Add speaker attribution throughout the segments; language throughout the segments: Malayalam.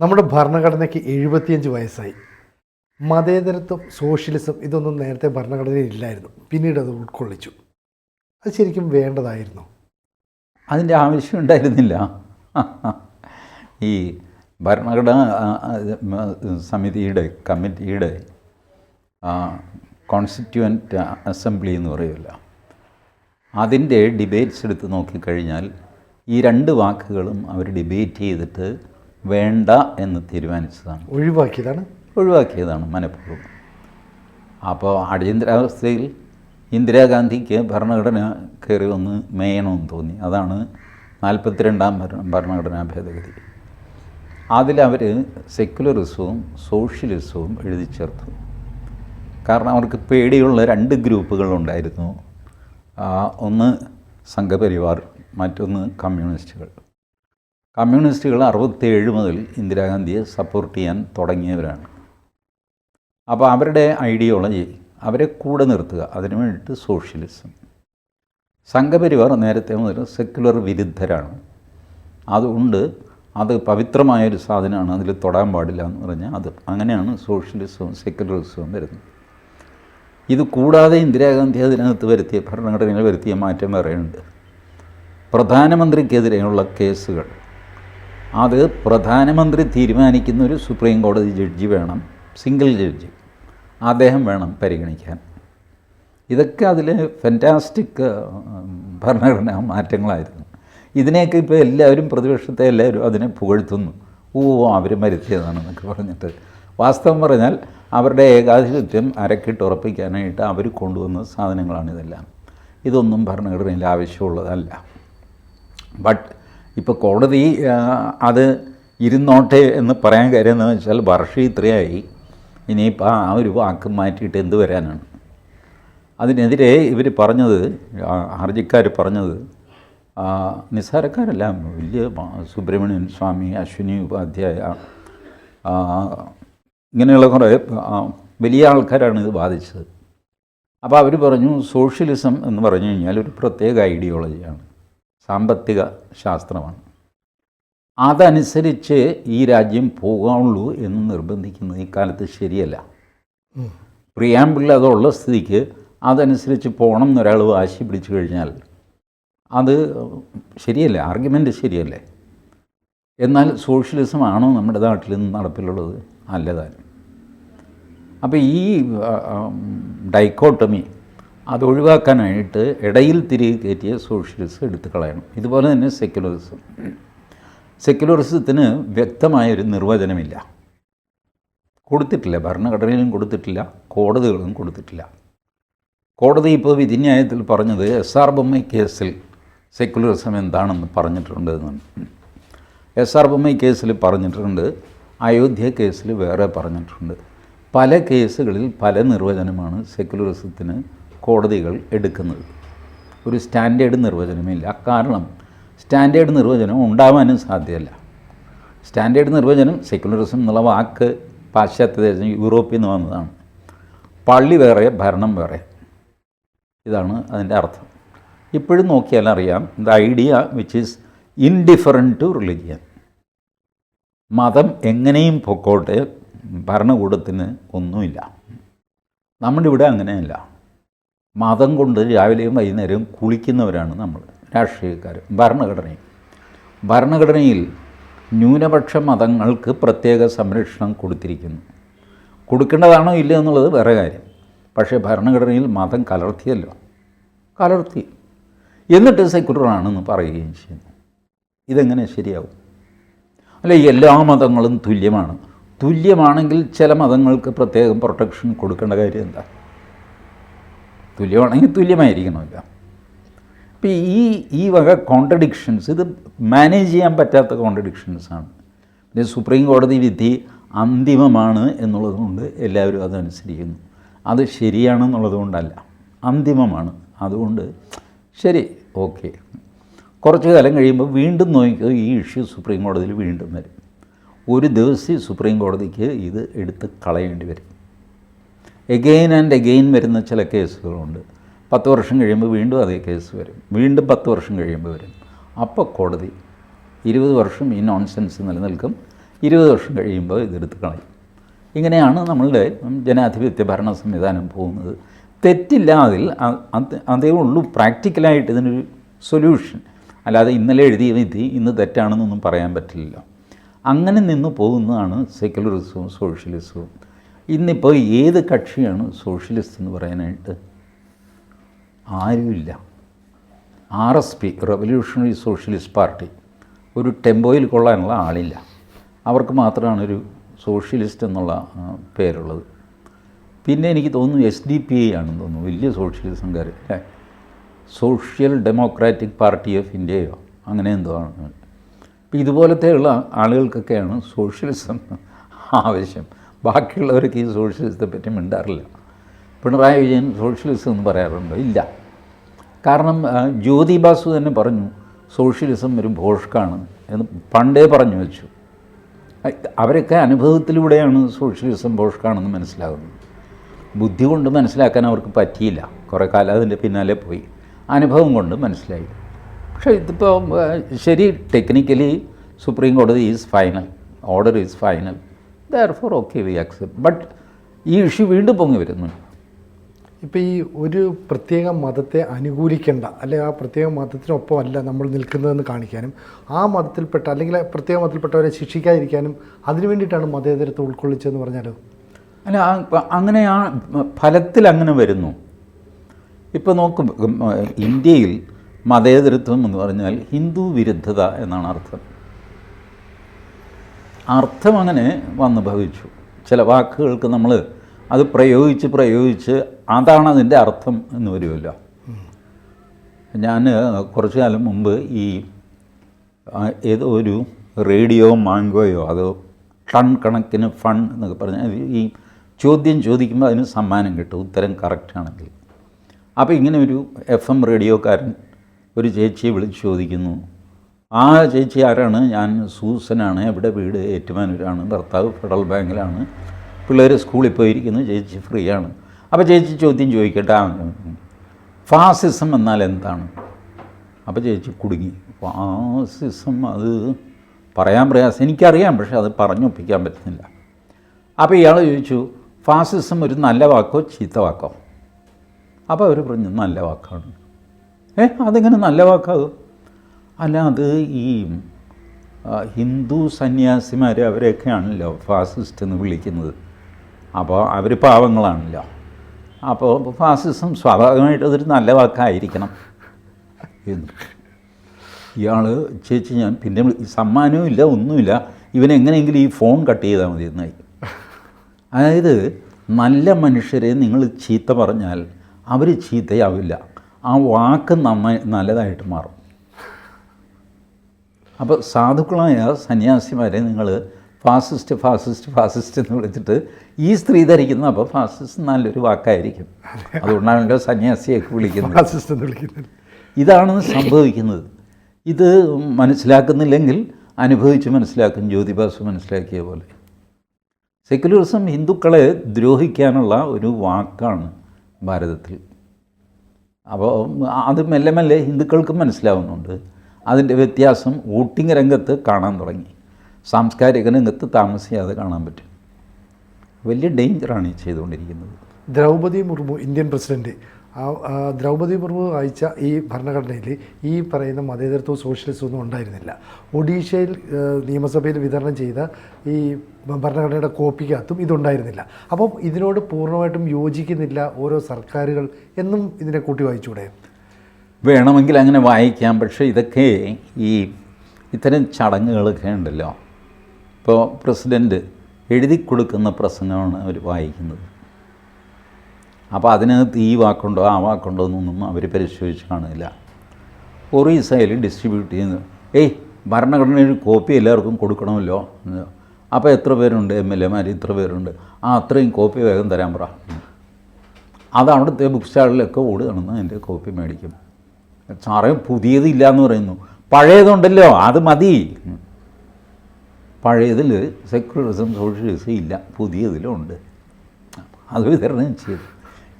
Speaker 1: നമ്മുടെ ഭരണഘടനയ്ക്ക് എഴുപത്തിയഞ്ച് വയസ്സായി. മതേതരത്വം സോഷ്യലിസം ഇതൊന്നും നേരത്തെ ഭരണഘടനയിൽ ഇല്ലായിരുന്നു. പിന്നീട് അത് ഉൾക്കൊള്ളിച്ചു. അത് ശരിക്കും വേണ്ടതായിരുന്നു.
Speaker 2: അതിന്റെ ആവശ്യം ഉണ്ടായിരുന്നില്ല. ഈ ഭരണഘടന സമിതിയുടെ കമ്മിറ്റിയുടെ കോൺസ്റ്റിറ്റ്യുവന്റ് അസംബ്ലി എന്ന് പറയുമല്ലോ. അതിന്റെ ഡിബേറ്റ്സ് എടുത്ത് നോക്കിക്കഴിഞ്ഞാൽ ഈ രണ്ട് വാക്കുകളും അവർ ഡിബേറ്റ് ചെയ്തിട്ട് വേണ്ട എന്ന് തീരുമാനിച്ചതാണ്.
Speaker 1: ഒഴിവാക്കിയതാണ്?
Speaker 2: ഒഴിവാക്കിയതാണ് മനഃപൂർവം. അപ്പോൾ അടിയന്തരാവസ്ഥയിൽ ഇന്ദിരാഗാന്ധിക്ക് ഭരണഘടന കയറി വന്ന് മേയണമെന്ന് തോന്നി. അതാണ് നാൽപ്പത്തിരണ്ടാം ഭരണ ഭരണഘടനാ ഭേദഗതി. അതിലവർ സെക്യുലറിസവും സോഷ്യലിസവും എഴുതി ചേർത്തു. കാരണം അവർക്ക് പേടിയുള്ള രണ്ട് ഗ്രൂപ്പുകളുണ്ടായിരുന്നു ഒന്ന് സംഘപരിവാർ മറ്റൊന്ന് കമ്മ്യൂണിസ്റ്റുകൾ. കമ്മ്യൂണിസ്റ്റുകൾ അറുപത്തേഴ് മുതൽ ഇന്ദിരാഗാന്ധിയെ സപ്പോർട്ട് ചെയ്യാൻ തുടങ്ങിയവരാണ്. അപ്പോൾ അവരുടെ ഐഡിയോളജി അവരെ കൂടെ നിർത്തുക അതിനു വേണ്ടിയിട്ട് സോഷ്യലിസം സംഘപരിവാർ നേരത്തെ മുതൽ സെക്യുലർ വിരുദ്ധരാണ്. അതുകൊണ്ട് അത് പവിത്രമായൊരു സാധനമാണ് അതിൽ തൊടാൻ പാടില്ല എന്ന് പറഞ്ഞാൽ അത്. അങ്ങനെയാണ് സോഷ്യലിസവും സെക്യുലറിസവും വരുന്നത്. ഇത് കൂടാതെ ഇന്ദിരാഗാന്ധി അതിനകത്ത് വരുത്തിയ ഭരണഘടനയിൽ വരുത്തിയ മാറ്റം വേറെയുണ്ട്. പ്രധാനമന്ത്രിക്കെതിരെയുള്ള കേസുകൾ. അത് പ്രധാനമന്ത്രി തീരുമാനിക്കുന്ന ഒരു സുപ്രീം കോടതി ജഡ്ജി വേണം സിംഗിൾ ജഡ്ജി അദ്ദേഹം വേണം പരിഗണിക്കാൻ. ഇതൊക്കെ അതിൽ ഫെന്റാസ്റ്റിക് ഭരണഘടനാ മാറ്റങ്ങളായിരുന്നു. ഇതിനെയൊക്കെ ഇപ്പോൾ എല്ലാവരും പ്രതിപക്ഷത്തെ എല്ലാവരും അതിനെ പുകഴ്ത്തുന്നു. ഓ അവർ മരുത്തിയതാണെന്നൊക്കെ പറഞ്ഞിട്ട്. വാസ്തവം പറഞ്ഞാൽ അവരുടെ ഏകാധിപത്യം അരക്കിട്ട് ഉറപ്പിക്കാനായിട്ട് അവർ കൊണ്ടുവന്ന സാധനങ്ങളാണ് ഇതെല്ലാം ഇതൊന്നും ഭരണഘടനയിൽ ആവശ്യമുള്ളതല്ല. ബട്ട് ഇപ്പോൾ കോടതി അത് ഇരുന്നോട്ടെ എന്ന് പറയാൻ കാര്യം എന്ന് വെച്ചാൽ വർഷം ഇത്രയായി. ഇനിയിപ്പോൾ ആ ഒരു വാക്ക് മാറ്റിയിട്ട് എന്ത് വരാനാണ്? അതിനെതിരെ ഇവർ പറഞ്ഞത് ഹർജിക്കാർ പറഞ്ഞത് നിസ്സാരക്കാരല്ല വലിയ സുബ്രഹ്മണ്യൻ സ്വാമി അശ്വിനി ഉപാധ്യായ ഇങ്ങനെയുള്ള കുറേ വലിയ ആൾക്കാരാണ് ഇത് ബാധിച്ചത്. അപ്പോൾ അവർ പറഞ്ഞു സോഷ്യലിസം എന്ന് പറഞ്ഞു കഴിഞ്ഞാൽ ഒരു പ്രത്യേക ഐഡിയോളജിയാണ് സാമ്പത്തിക ശാസ്ത്രമാണ്. അതനുസരിച്ച് ഈ രാജ്യം പോകാവുള്ളൂ എന്ന് നിർബന്ധിക്കുന്നത് ഇക്കാലത്ത് ശരിയല്ല. പ്രിയാമ്പിൾ അതുള്ള സ്ഥിതിക്ക് അതനുസരിച്ച് പോകണം എന്നൊരാൾ വാശി പിടിച്ചു കഴിഞ്ഞാൽ അത് ശരിയല്ല? ആർഗ്യുമെന്റ് ശരിയല്ലേ? എന്നാൽ സോഷ്യലിസം ആണോ നമ്മുടെ നാട്ടിൽ നിന്ന് നടപ്പിലുള്ളത്? അല്ലതാനും അപ്പോൾ ഈ ഡൈക്കോട്ടമി അത് ഒഴിവാക്കാനായിട്ട് ഇടയിൽ തിരികെ കയറ്റിയ സോഷ്യലിസം എടുത്തു കളയണം. ഇതുപോലെ തന്നെ സെക്യുലറിസം. സെക്യുലറിസത്തിന് വ്യക്തമായൊരു നിർവചനമില്ല. കൊടുത്തിട്ടില്ല. ഭരണഘടനയിലും കൊടുത്തിട്ടില്ല. കോടതികളും കൊടുത്തിട്ടില്ല. കോടതി ഇപ്പോൾ വിധിന്യായത്തിൽ പറഞ്ഞത് എസ് ആർ ബൊമ്മൈ കേസിൽ സെക്യുലറിസം എന്താണെന്ന് പറഞ്ഞിട്ടുണ്ട് എന്നാണ്. എസ് ആർ ബൊമ്മൈ കേസിൽ പറഞ്ഞിട്ടുണ്ട്. അയോധ്യ കേസിൽ വേറെ പറഞ്ഞിട്ടുണ്ട്. പല കേസുകളിൽ പല നിർവചനമാണ് സെക്യുലറിസത്തിന് കോടതികൾ എടുക്കുന്നത്. ഒരു സ്റ്റാൻഡേർഡ് നിർവചനമില്ല. കാരണം സ്റ്റാൻഡേർഡ് നിർവചനം ഉണ്ടാവാനും സാധ്യമല്ല. സ്റ്റാൻഡേർഡ് നിർവചനം സെക്യുലറിസം എന്നുള്ള വാക്ക് പാശ്ചാത്യ ദേശം യൂറോപ്പിൽ നിന്ന് വന്നതാണ്. പള്ളി വേറെ ഭരണം വേറെ. ഇതാണ് അതിന്റെ അർത്ഥം. ഇപ്പോഴും നോക്കിയാൽ അറിയാം the idea which is indifferent to religion മതം എങ്ങനെയും പൊക്കോട്ടെ ഭരണകൂടത്തിന് ഒന്നുമില്ല. നമ്മുടെ ഇവിടെ അങ്ങനെയല്ല. മതം കൊണ്ട് രാവിലെയും വൈകുന്നേരവും കുളിക്കുന്നവരാണ് നമ്മൾ രാഷ്ട്രീയക്കാർ ഭരണഘടനയും ഭരണഘടനയിൽ ന്യൂനപക്ഷ മതങ്ങൾക്ക് പ്രത്യേക സംരക്ഷണം കൊടുത്തിരിക്കുന്നു. കൊടുക്കേണ്ടതാണോ ഇല്ല എന്നുള്ളത് വേറെ കാര്യം. പക്ഷേ ഭരണഘടനയിൽ മതം കലർത്തിയല്ലോ. കലർത്തി. എന്നിട്ട് സെക്യുലറാണെന്ന് പറയുകയും ചെയ്യുന്നു. ഇതെങ്ങനെ ശരിയാവും? അല്ല എല്ലാ മതങ്ങളും തുല്യമാണ്. തുല്യമാണെങ്കിൽ ചില മതങ്ങൾക്ക് പ്രത്യേകം പ്രൊട്ടക്ഷൻ കൊടുക്കേണ്ട കാര്യം എന്താ? തുല്യമാണെങ്കിൽ തുല്യമായിരിക്കണമല്ലോ. അപ്പോൾ ഈ ഈ വക കോൺട്രഡിക്ഷൻസ് ഇത് മാനേജ് ചെയ്യാൻ പറ്റാത്ത കോൺട്രഡിക്ഷൻസാണ് പിന്നെ സുപ്രീം കോടതി വിധി അന്തിമമാണ് എന്നുള്ളതുകൊണ്ട് എല്ലാവരും അതനുസരിക്കുന്നു അത് ശരിയാണെന്നുള്ളത് കൊണ്ടല്ല അന്തിമമാണ്. അതുകൊണ്ട് ശരി ഓക്കെ. കുറച്ച് കാലം കഴിയുമ്പോൾ വീണ്ടും നോക്കിയത് ഈ ഇഷ്യൂ സുപ്രീം കോടതിയിൽ വീണ്ടും വരും. ഒരു ദിവസം സുപ്രീം കോടതിക്ക് ഇത് എടുത്ത് കളയേണ്ടി വരും. എഗെയിൻ ആൻഡ് എഗെയിൻ വരുന്ന ചില കേസുകളുണ്ട്. പത്ത് വർഷം കഴിയുമ്പോൾ വീണ്ടും അതേ കേസ് വരും. വീണ്ടും പത്ത് വർഷം കഴിയുമ്പോൾ വരും. അപ്പോൾ കോടതി ഇരുപത് വർഷം ഈ നോൺസെൻസ് നിലനിൽക്കും. ഇരുപത് വർഷം കഴിയുമ്പോൾ ഇതെടുത്ത് കളയും. ഇങ്ങനെയാണ് നമ്മളുടെ ജനാധിപത്യ ഭരണ സംവിധാനം പോകുന്നത്. തെറ്റില്ല അതിൽ. അതേ ഉള്ളൂ. പ്രാക്ടിക്കലായിട്ട് ഇതിനൊരു സൊല്യൂഷൻ അല്ലാതെ ഇന്നലെ എഴുതിയ വിധി ഇന്ന് തെറ്റാണെന്നൊന്നും പറയാൻ പറ്റില്ല അങ്ങനെ നിന്ന് പോകുന്നതാണ് സെക്യുലറിസവും സോഷ്യലിസവും ഇന്നിപ്പോൾ ഏത് കക്ഷിയാണ് സോഷ്യലിസ്റ്റ് എന്ന് പറയാനായിട്ട്? ആരുമില്ല. R S P revolutionary socialist party ഒരു ടെമ്പോയിൽ കൊള്ളാനുള്ള ആളില്ല. അവർക്ക് മാത്രമാണ് ഒരു സോഷ്യലിസ്റ്റ് എന്നുള്ള പേരുള്ളത്. പിന്നെ എനിക്ക് തോന്നുന്നു എസ് ഡി പി ഐ ആണെന്ന് തോന്നുന്നു. വലിയ സോഷ്യലിസംകാർ സോഷ്യൽ ഡെമോക്രാറ്റിക് പാർട്ടി ഓഫ് ഇന്ത്യയോ? അങ്ങനെ എന്തോ ആണ്. അപ്പോൾ ഇതുപോലത്തെയുള്ള ആളുകൾക്കൊക്കെയാണ് സോഷ്യലിസം ആവശ്യം. ബാക്കിയുള്ളവർക്ക് ഈ സോഷ്യലിസത്തെ പറ്റി മിണ്ടാറില്ല. പിണറായി വിജയൻ സോഷ്യലിസം എന്ന് പറയാറുണ്ടോ? ഇല്ല. കാരണം ജ്യോതി ബാസു തന്നെ പറഞ്ഞു സോഷ്യലിസം ഒരു ഭോഷ്കാണ് എന്ന് പണ്ടേ പറഞ്ഞു വെച്ചു. അവരൊക്കെ അനുഭവത്തിലൂടെയാണ് സോഷ്യലിസം ഭോഷ്കാണെന്ന് മനസ്സിലാകുന്നത്. ബുദ്ധി കൊണ്ട് മനസ്സിലാക്കാൻ അവർക്ക് പറ്റിയില്ല. കുറേ കാലം അതിന്റെ പിന്നാലെ പോയി. അനുഭവം കൊണ്ട് മനസ്സിലായി. പക്ഷേ ഇതിപ്പോൾ ശരി ടെക്നിക്കലി സുപ്രീം കോടതി is final order is final. Therefore okay we accept but ഈ ഇഷ്യൂ വീണ്ടും പൊങ്ങി വരുന്നു.
Speaker 1: ഇപ്പോൾ ഈ ഒരു പ്രത്യേക മതത്തെ അനുകൂലിക്കേണ്ട അല്ലെ ആ പ്രത്യേക മതത്തിനൊപ്പമല്ല നമ്മൾ നിൽക്കുന്നതെന്ന് കാണിക്കാനും ആ മതത്തിൽപ്പെട്ട അല്ലെങ്കിൽ പ്രത്യേക മതത്തിൽപ്പെട്ടവരെ ശിക്ഷിക്കാതിരിക്കാനും അതിനു വേണ്ടിയിട്ടാണ് മതേതരത്തെ ഉൾക്കൊള്ളിച്ചതെന്ന് പറഞ്ഞാലോ?
Speaker 2: അല്ല അങ്ങനെ ആ ഫലത്തിൽ അങ്ങനെ വരുന്നു. ഇപ്പോൾ നോക്കും ഇന്ത്യയിൽ മതേതരത്വം എന്ന് പറഞ്ഞാൽ ഹിന്ദു വിരുദ്ധത എന്നാണ് അർത്ഥം. അർത്ഥം അങ്ങനെ വന്ന് ഭവിച്ചു. ചില വാക്കുകൾക്ക് നമ്മൾ അത് പ്രയോഗിച്ച് പ്രയോഗിച്ച് അതാണ് അതിന്റെ അർത്ഥം എന്ന് വരുമല്ലോ. ഞാൻ കുറച്ചു കാലം മുമ്പ് ഈ ഏതോ ഒരു റേഡിയോ മാംഗോയോ അതോ ടൺ കണക്കിന് ഫൺ എന്നൊക്കെ പറഞ്ഞാൽ ഈ ചോദ്യം ചോദിക്കുമ്പോൾ അതിന് സമ്മാനം കിട്ടും. ഉത്തരം കറക്റ്റാണെങ്കിൽ അപ്പോൾ ഇങ്ങനെ ഒരു എഫ് എം റേഡിയോക്കാരൻ ഒരു ചേച്ചിയെ വിളിച്ച് ചോദിക്കുന്നു. ആ ചേച്ചി ആരാണ്? ഞാൻ സൂസനാണ്. എവിടെ വീട് ഏറ്റുമാനൂരാണ്. ഭർത്താവ് ഫെഡറൽ ബാങ്കിലാണ്. പിള്ളേർ സ്കൂളിൽ പോയിരിക്കുന്നു. ചേച്ചി ഫ്രീ ആണ് അപ്പോൾ ചേച്ചി ചോദ്യം ചോദിക്കട്ടെ. ആ, ഫാസിസം എന്നാൽ എന്താണ്? അപ്പോൾ ചേച്ചി കുടുങ്ങി. ഫാസിസം അത് പറയാൻ പ്രയാസം. എനിക്കറിയാം പക്ഷേ അത് പറഞ്ഞൊപ്പിക്കാൻ പറ്റുന്നില്ല. അപ്പോൾ ഇയാൾ ചോദിച്ചു ഫാസിസം ഒരു നല്ല വാക്കോ ചീത്ത വാക്കോ? അപ്പോൾ അവർ പറഞ്ഞു നല്ല വാക്കാണ്. ഏ അതെങ്ങനെ നല്ല വാക്കാകും അല്ല അത് ഈ ഹിന്ദു സന്യാസിമാർ അവരെയൊക്കെയാണല്ലോ ഫാസിസ്റ്റ് എന്ന് വിളിക്കുന്നത്. അപ്പോൾ അവർ പാവങ്ങളാണല്ലോ. അപ്പോൾ ഫാസിസം സ്വാഭാവികമായിട്ട് അതൊരു നല്ല വാക്കായിരിക്കണം. എന്ന്. ഇയാൾ ചേച്ചി ഞാൻ പിന്നെ സമ്മാനവും ഇല്ല ഒന്നുമില്ല. ഇവനെങ്ങനെയെങ്കിലും ഈ ഫോൺ കട്ട് ചെയ്താൽ മതി എന്നായി. അതായത് നല്ല മനുഷ്യരെ നിങ്ങൾ ചീത്ത പറഞ്ഞാൽ അവർ ചീത്തയാവില്ല. ആ വാക്ക് നന്നായി നല്ലതായിട്ട് മാറും. അപ്പോൾ സാധുക്കളായ സന്യാസിമാരെ നിങ്ങൾ ഫാസിസ്റ്റ് ഫാസിസ്റ്റ് ഫാസിസ്റ്റ് എന്ന് വിളിച്ചിട്ട് ഈ സ്ത്രീ ധരിക്കുന്ന അപ്പോൾ ഫാസിസ്റ്റ് നല്ലൊരു വാക്കായിരിക്കും. അതുകൊണ്ടാണല്ലോ സന്യാസിയൊക്കെ വിളിക്കുന്നത്.
Speaker 1: ഫാസിസ്റ്റ് എന്ന് വിളിക്കുന്നത്.
Speaker 2: ഇതാണ് സംഭവിക്കുന്നത്. ഇത് മനസ്സിലാക്കുന്നില്ലെങ്കിൽ അനുഭവിച്ച് മനസ്സിലാക്കും ജ്യോതിബാസു മനസ്സിലാക്കിയ പോലെ. സെക്യുലറിസം ഹിന്ദുക്കളെ ദ്രോഹിക്കാനുള്ള ഒരു വാക്കാണ് ഭാരതത്തിൽ. അപ്പോൾ അത് മെല്ലെ മെല്ലെ ഹിന്ദുക്കൾക്കും മനസ്സിലാവുന്നുണ്ട്. അതിന്റെ വ്യത്യാസം വോട്ടിംഗ് രംഗത്ത് കാണാൻ തുടങ്ങി. സാംസ്കാരിക രംഗത്ത് താമസിയാതെ കാണാൻ പറ്റും. വലിയ ഡേഞ്ചറാണ് ഈ ചെയ്തുകൊണ്ടിരിക്കുന്നത്.
Speaker 1: ദ്രൗപദി മുർമു ഇന്ത്യൻ പ്രസിഡന്റ് ദ്രൗപദി മുർമു അയച്ച ഈ ഭരണഘടനയിൽ ഈ പറയുന്ന മതേതരത്വവും സോഷ്യലിസവും ഒന്നും ഉണ്ടായിരുന്നില്ല. ഒഡീഷയിൽ നിയമസഭയിൽ വിതരണം ചെയ്ത ഈ ഭരണഘടനയുടെ കോപ്പിക്കകത്തും ഇതുണ്ടായിരുന്നില്ല. അപ്പം ഇതിനോട് പൂർണമായിട്ടും യോജിക്കുന്നില്ല ഓരോ സർക്കാരുകൾ എന്നും ഇതിനെ കൂട്ടി വായിച്ചൂടെ?
Speaker 2: വേണമെങ്കിൽ അങ്ങനെ വായിക്കാം. പക്ഷേ ഇതൊക്കെ ഈ ഇത്തരം ചടങ്ങുകളൊക്കെ ഉണ്ടല്ലോ. ഇപ്പോൾ പ്രസിഡന്റ് എഴുതി കൊടുക്കുന്ന പ്രസംഗമാണ് അവർ വായിക്കുന്നത്. അപ്പോൾ അതിനകത്ത് ഈ വാക്കുണ്ടോ ആ വാക്കുണ്ടോ എന്നൊന്നും അവർ പരിശോധിച്ച് കാണില്ല ഒറീസയിൽ ഡിസ്ട്രിബ്യൂട്ട് ചെയ്യുന്നു. ഏയ് ഭരണഘടനയുടെ ഒരു കോപ്പി എല്ലാവർക്കും കൊടുക്കണമല്ലോ. അപ്പോൾ എത്ര പേരുണ്ട്? എം എൽ എമാർ ഇത്ര പേരുണ്ട്. ആ അത്രയും കോപ്പി വേഗം തരാൻ പറ. അത് അവിടുത്തെ ബുക്ക് സ്റ്റാളിലൊക്കെ ഓടുകയാണെന്ന് എന്റെ കോപ്പി മേടിക്കും. സാറേ പുതിയതില്ല എന്ന് പറയുന്നു. പഴയതുണ്ടല്ലോ അത് മതി. പഴയതിൽ സെക്യുലറിസം സോഷ്യലിസം ഇല്ല പുതിയതിലുണ്ട് അത് വിതരണം ചെയ്തു.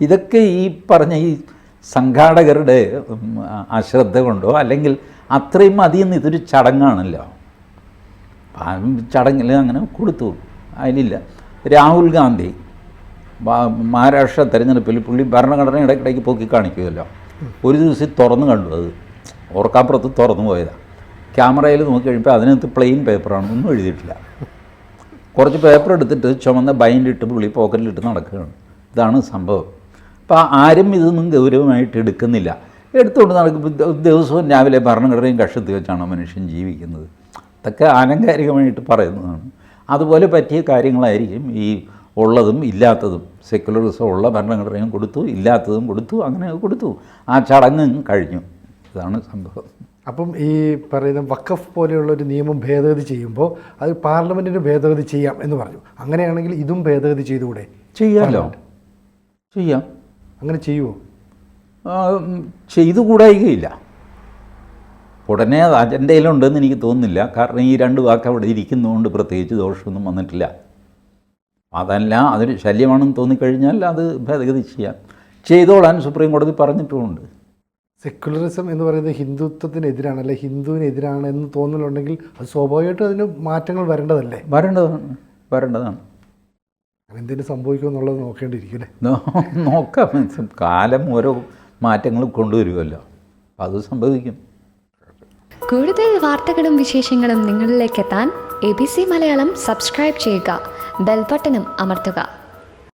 Speaker 2: ഇതൊക്കെ ഈ പറഞ്ഞ ഈ സംഘാടകരുടെ അശ്രദ്ധ കൊണ്ടോ അല്ലെങ്കിൽ അത്രയും മതിയെന്ന് ഇതൊരു ചടങ്ങാണല്ലോ. ചടങ്ങിൽ അങ്ങനെ കൊടുത്തു. അതിലില്ല. രാഹുൽ ഗാന്ധി മഹാരാഷ്ട്ര തെരഞ്ഞെടുപ്പിൽ പുള്ളി ഭരണഘടന ഇടയ്ക്കിടയ്ക്ക് പൊക്കി കാണിക്കുമല്ലോ. ഒരു ദിവസം തുറന്ന് കണ്ടു അത്. ഓർക്കാപ്പുറത്ത് തുറന്നു പോയതാണ് ക്യാമറയിൽ നോക്കി അതിനകത്ത് പ്ലെയിൻ പേപ്പറാണ് ഒന്നും എഴുതിയിട്ടില്ല. കുറച്ച് പേപ്പർ എടുത്തിട്ട് ചുമന്ന ബൈൻഡിട്ട് പുള്ളി പോക്കറ്റിലിട്ട് നടക്കുകയാണ്. ഇതാണ് സംഭവം. അപ്പോൾ ആരും ഇതൊന്നും ഗൗരവമായിട്ട് എടുക്കുന്നില്ല. എടുത്തുകൊണ്ട് നടക്കുമ്പോൾ ദിവസവും രാവിലെ ഭരണഘടനയും കഷത്തി വെച്ചാണ് മനുഷ്യൻ ജീവിക്കുന്നത്. അതൊക്കെ ആലങ്കാരികമായിട്ട് പറയുന്നതാണ്. അതുപോലെ പറ്റിയ കാര്യങ്ങളായിരിക്കും ഈ ഉള്ളതും ഇല്ലാത്തതും. സെക്യുലറിസം ഉള്ള ഭരണഘടനയും കൊടുത്തു ഇല്ലാത്തതും കൊടുത്തു അങ്ങനെ കൊടുത്തു. ആ ചടങ്ങ് കഴിഞ്ഞു. ഇതാണ് സംഭവം.
Speaker 1: അപ്പം ഈ പറയുന്ന വഖഫ് പോലെയുള്ള ഒരു നിയമം ഭേദഗതി ചെയ്യുമ്പോൾ അത് പാർലമെന്റിന് ഭേദഗതി ചെയ്യാം എന്ന് പറഞ്ഞു. അങ്ങനെയാണെങ്കിൽ ഇതും ഭേദഗതി ചെയ്തുകൂടെ?
Speaker 2: ചെയ്യാമല്ലോ ചെയ്യാം.
Speaker 1: അങ്ങനെ ചെയ്യുമോ
Speaker 2: ചെയ്തുകൂടായികയില്ല. ഉടനെ അത് അജണ്ടയിലുണ്ടെന്ന് എനിക്ക് തോന്നുന്നില്ല. കാരണം ഈ രണ്ട് വാക്ക് അവിടെ ഇരിക്കുന്നതുകൊണ്ട് പ്രത്യേകിച്ച് ദോഷമൊന്നും വന്നിട്ടില്ല. അതല്ല അതൊരു ശല്യമാണെന്ന് തോന്നിക്കഴിഞ്ഞാൽ അത് ഭേദഗതി ചെയ്യാം ചെയ്തോളാൻ സുപ്രീം കോടതി പറഞ്ഞിട്ടുമുണ്ട്.
Speaker 1: സെക്യുലറിസം എന്ന് പറയുന്നത് ഹിന്ദുത്വത്തിനെതിരാണ് അല്ലെ ഹിന്ദുവിനെതിരാണ് എന്ന് തോന്നലുണ്ടെങ്കിൽ അത് സ്വാഭാവികമായിട്ടും അതിന് മാറ്റങ്ങൾ വരേണ്ടതല്ലേ?
Speaker 2: വരേണ്ടതാണ് വരേണ്ടതാണ്.
Speaker 1: എന്തിനു സംഭവിക്കും എന്നുള്ളത് നോക്കേണ്ടിയിരിക്കും അല്ലേ?
Speaker 2: നോക്കാം. കാലം ഓരോ മാറ്റങ്ങളും കൊണ്ടുവരുമല്ലോ. അത് സംഭവിക്കും.
Speaker 3: കൂടുതൽ വാർത്തകളും വിശേഷങ്ങളും നിങ്ങളിലേക്ക് എത്താൻ A B C Malayalam subscribe ചെയ്യുക. ബെൽബട്ടനും അമർത്തുക